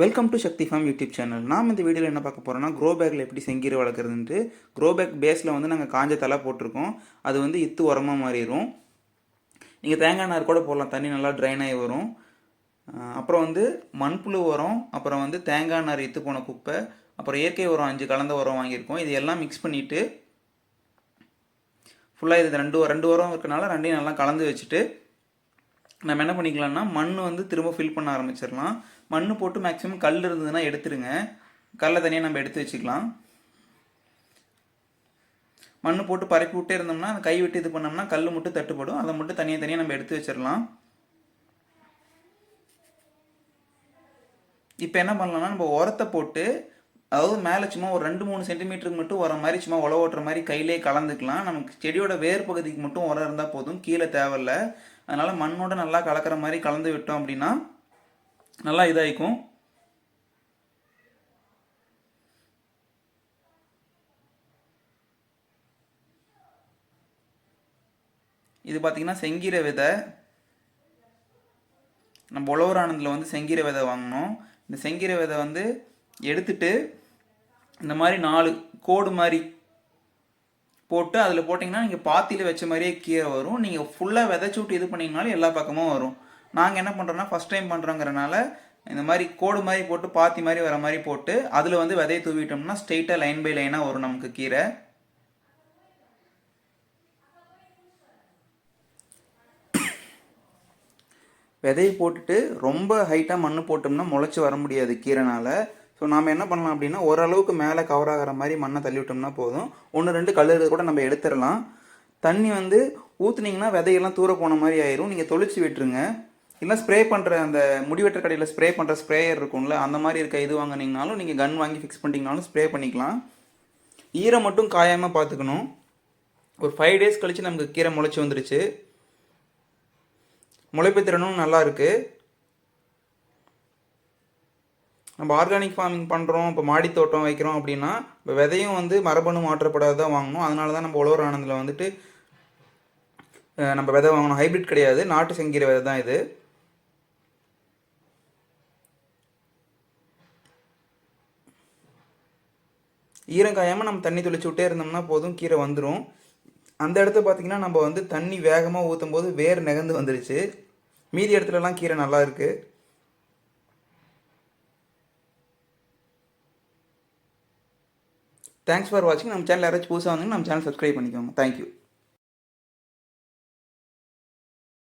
Welcome to Sakthi farm YouTube channel நாம் இந்த வீடியோவில் என்ன பார்க்க போகிறோம்னா க்ரோ பேக்கில் எப்படி செங்கீரை வளர்க்குறதுன்ட்டு க்ரோ பேக் பேஸில் வந்து நாங்கள் காஞ்ச தலை போட்டிருக்கோம். அது வந்து இத்து உரமாக மாறிடும். நீங்கள் தேங்காய் நார் கூட போடலாம். தண்ணி நல்லா ட்ரைன் ஆகி வரும். அப்புறம் வந்து மண்புழு உரம் அப்புறம் வந்து தேங்காய் நார் இத்து போன குப்பை அப்புறம் இயற்கை உரம் அஞ்சு கலந்த உரம் வாங்கியிருக்கோம். இது எல்லாம் மிக்ஸ் பண்ணிவிட்டு ஃபுல்லாக இது ரெண்டு ரெண்டு உரம் இருக்கனால ரெண்டையும் நல்லா கலந்து வச்சுட்டு நம்ம என்ன பண்ணிக்கலாம்னா மண் வந்து திரும்ப ஃபில் பண்ண ஆரம்பிச்சிடலாம். மண் போட்டு மேக்ஸிமம் கல் இருந்ததுன்னா எடுத்துருங்க. கல்லை தனியாக நம்ம எடுத்து வச்சுக்கலாம். மண் போட்டு பரப்பி விட்டே இருந்தோம்னா அந்த கை விட்டு இது பண்ணோம்னா கல் மட்டும் தட்டுப்படும். அதை மட்டும் தனியாக தனியாக நம்ம எடுத்து வச்சிடலாம். இப்போ என்ன பண்ணலாம்னா நம்ம உரத்தை போட்டு அதாவது மேலே சும்மா ஒரு ரெண்டு மூணு சென்டிமீட்டருக்கு மட்டும் வர மாதிரி சும்மா உழவு ஓட்டுற மாதிரி கையிலே கலந்துக்கலாம். நமக்கு செடியோட வேர் பகுதிக்கு மட்டும் உரம் இருந்தால் போதும். கீழே தேவையில்ல. அதனால் மண்ணோட நல்லா கலக்கிற மாதிரி கலந்து விட்டோம் அப்படின்னா நல்லா இதாகிக்கும் இது பார்த்தீங்கன்னா செங்கீரை விதை. நம்ம உழவர் ஆனந்தில் வந்து செங்கீரை விதை வாங்கினோம். இந்த செங்கீரை விதை வந்து எடுத்துட்டு இந்த மாதிரி நாலு கோடு மாதிரி போட்டு அதில் போட்டிங்கன்னா நீங்கள் பாத்தியில் வச்ச மாதிரியே கீரை வரும். நீங்கள் ஃபுல்லாக விதைச்சி விட்டு இது பண்ணிங்கனாலும் எல்லா பக்கமும் வரும். நாங்கள் என்ன பண்ணுறோன்னா ஃபஸ்ட் டைம் பண்ணுறோங்கிறனால இந்த மாதிரி கோடு மாதிரி போட்டு பாத்தி மாதிரி வர மாதிரி போட்டு அதில் வந்து விதையை தூவிட்டோம்னா ஸ்ட்ரெயிட்டாக லைன் பை லைனாக வரும் நமக்கு கீரை. விதையை போட்டுட்டு ரொம்ப ஹைட்டாக மண் போட்டோம்னா முளைச்சி வர முடியாது கீரைனால. ஸோ நாம் என்ன பண்ணலாம் அப்படின்னா ஓரளவுக்கு மேலே கவர் ஆகிற மாதிரி மண்ணை தள்ளி விட்டோம்னா போதும். ஒன்று ரெண்டு கல்லு கூட நம்ம எடுத்துடலாம். தண்ணி வந்து ஊற்றுனீங்கன்னா விதையெல்லாம் தூர போன மாதிரி ஆயிரும். நீங்கள் தொளிச்சு விட்டுருங்க. இல்லை ஸ்ப்ரே பண்ணுற அந்த முடிவெட்டுற கடையில் ஸ்ப்ரே பண்ணுற ஸ்ப்ரேயர் இருக்கும்ல அந்த மாதிரி இருக்க இது வாங்கினீங்கனாலும் நீங்கள் கன் வாங்கி ஃபிக்ஸ் பண்ணிட்டீங்கனாலும் ஸ்ப்ரே பண்ணிக்கலாம். ஈரம் மட்டும் காயாமல் பார்த்துக்கணும் ஒரு ஃபைவ் டேஸ் கழித்து நமக்கு கீரை முளைச்சி வந்துருச்சு. முளைப்பு திறனும் நல்லா இருக்குது நம்ம ஆர்கானிக் ஃபார்மிங் பண்ணுறோம் இப்போ மாடி தோட்டம் வைக்கிறோம் அப்படின்னா இப்போ விதையும் வந்து மரபணு மாற்றப்படாதான் வாங்கணும். அதனால தான் நம்ம உழவர் ஆனந்தில் வந்துட்டு நம்ம விதை வாங்கணும். ஹைபிரிட் கிடையாது. நாட்டு செங்கீரை விதை தான் இது. ஈரம் நம்ம தண்ணி தெளிச்சு விட்டே இருந்தோம்னா போதும் கீரை வந்துடும் அந்த இடத்த பார்த்தீங்கன்னா நம்ம வந்து தண்ணி வேகமாக ஊற்றும் போது வேர் நெகந்து வந்துடுச்சு மீதி இடத்துலலாம் கீரை நல்லா இருக்குது தேங்க்ஸ் ஃபார் வாட்சிங் நம்ம சேனல் யாராச்சும் புதுசாக வந்தீங்கன்னா நம்ம சேனல் சப்ஸ்கிரைப் பண்ணிக்கோங்க. தேங்க்யூ